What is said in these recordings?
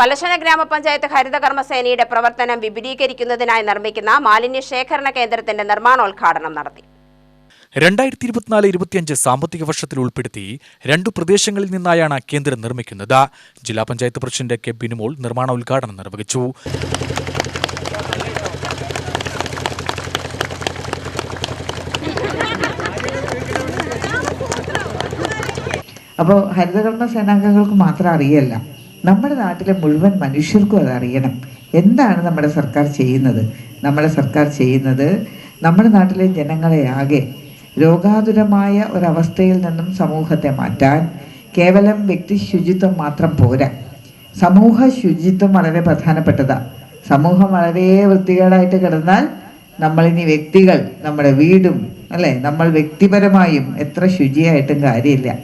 പലശന ഗ്രാമപഞ്ചായത്ത് ഹരിതകർമ്മസേനയുടെ പ്രവർത്തനം വിപുലീകരിക്കുന്നതിനായി നിർമ്മിക്കുന്ന മാലിന്യ ശേഖരണ കേന്ദ്രത്തിന്റെ നിർമ്മാണോദ്ഘാടനം നടത്തി. രണ്ടായിരത്തി ഇരുപത്തിനാല് ഇരുപത്തിയഞ്ച് സാമ്പത്തിക വർഷത്തിൽ ഉൾപ്പെടുത്തി രണ്ടു പ്രദേശങ്ങളിൽ നിന്നായാണ് കേന്ദ്രം നിർമ്മിക്കുന്നത്. ജില്ലാ പഞ്ചായത്ത് പ്രസിഡന്റ് കെ ബിനുമോൾ നിർമ്മാണ ഉദ്ഘാടനം നിർവഹിച്ചു. അപ്പോൾ ഹരിതകർമ്മ സേനാംഗങ്ങൾക്ക് മാത്രം അറിയല്ല. നമ്മുടെ നാട്ടിലെ മുഴുവൻ മനുഷ്യർക്കും അതറിയണം. എന്താണ് നമ്മുടെ സർക്കാർ ചെയ്യുന്നത്? നമ്മുടെ സർക്കാർ ചെയ്യുന്നത് നമ്മുടെ നാട്ടിലെ ജനങ്ങളെ ആകെ രോഗാതുരമായ ഒരവസ്ഥയിൽ നിന്നും സമൂഹത്തെ മാറ്റാൻ കേവലം വ്യക്തി ശുചിത്വം മാത്രം പോരാ. സമൂഹ ശുചിത്വം വളരെ പ്രധാനപ്പെട്ടതാണ് സമൂഹം വളരെ വൃത്തികേടായിട്ട് കിടന്നാൽ നമ്മളിനി വ്യക്തികൾ നമ്മുടെ വീടും അല്ലേ? നമ്മൾ വ്യക്തിപരമായും എത്ര ശുചിയായിട്ടും കാര്യമില്ല.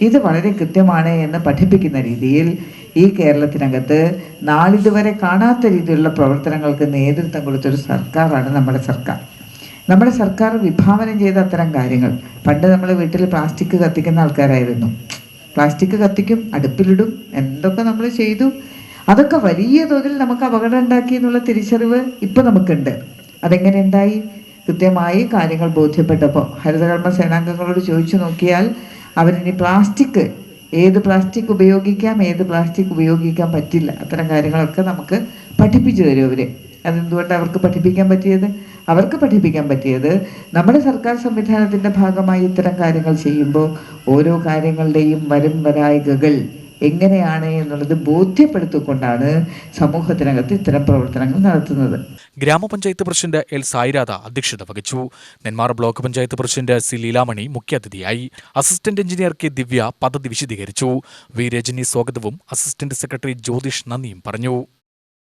ഇത് വളരെ കൃത്യമാണ് എന്ന് പഠിപ്പിക്കുന്ന രീതിയിൽ ഈ കേരളത്തിനകത്ത് നാളിതുവരെ കാണാത്ത രീതിയിലുള്ള പ്രവർത്തനങ്ങൾക്ക് നേതൃത്വം കൊടുത്തൊരു സർക്കാരാണ് നമ്മുടെ സർക്കാർ. നമ്മുടെ സർക്കാർ വിഭാവനം ചെയ്ത അത്തരം കാര്യങ്ങൾ. പണ്ട് നമ്മൾ വീട്ടിൽ പ്ലാസ്റ്റിക് കത്തിക്കുന്ന ആൾക്കാരായിരുന്നു. പ്ലാസ്റ്റിക് കത്തിക്കും അടുപ്പിലിടും എന്തൊക്കെ നമ്മൾ ചെയ്തു. അതൊക്കെ വലിയ തോതിൽ നമുക്ക് അപകടം ഉണ്ടാക്കി എന്നുള്ള തിരിച്ചറിവ് ഇപ്പം നമുക്കുണ്ട്. അതെങ്ങനെ ഉണ്ടായി? കൃത്യമായി കാര്യങ്ങൾ ബോധ്യപ്പെട്ടപ്പോൾ ഹരിതകർമ്മ സേനാംഗങ്ങളോട് ചോദിച്ചു നോക്കിയാൽ അവരിനി പ്ലാസ്റ്റിക് ഏത് പ്ലാസ്റ്റിക് ഉപയോഗിക്കാം ഏത് പ്ലാസ്റ്റിക് ഉപയോഗിക്കാൻ പറ്റില്ല. അത്തരം കാര്യങ്ങളൊക്കെ നമുക്ക് പഠിപ്പിച്ചു തരും അവർ അതെന്തുകൊണ്ട് അവർക്ക് പഠിപ്പിക്കാൻ പറ്റിയത്? അവർക്ക് പഠിപ്പിക്കാൻ പറ്റിയത് നമ്മുടെ സർക്കാർ സംവിധാനത്തിന്റെ ഭാഗമായി ഇത്തരം കാര്യങ്ങൾ ചെയ്യുമ്പോൾ ഓരോ കാര്യങ്ങളുടെയും വരും വരായികകൾ എങ്ങനെയാണ് എന്നുള്ളത് ബോധ്യപ്പെടുത്തിക്കൊണ്ടാണ് സമൂഹത്തിനകത്ത് ഇത്തരം പ്രവർത്തനങ്ങൾ നടത്തുന്നത്. ഗ്രാമപഞ്ചായത്ത് പ്രസിഡന്റ് എൽ സായിരാധ അധ്യക്ഷത വഹിച്ചു. Nenmara block panchayat president C Leelamani മുഖ്യാതിഥിയായി. അസിസ്റ്റന്റ് എഞ്ചിനീയർ കെ ദിവ്യ പദ്ധതി വിശദീകരിച്ചു. വി രജനി സ്വാഗതവും അസിസ്റ്റന്റ് സെക്രട്ടറി ജ്യോതിഷ് നന്ദിയും പറഞ്ഞു.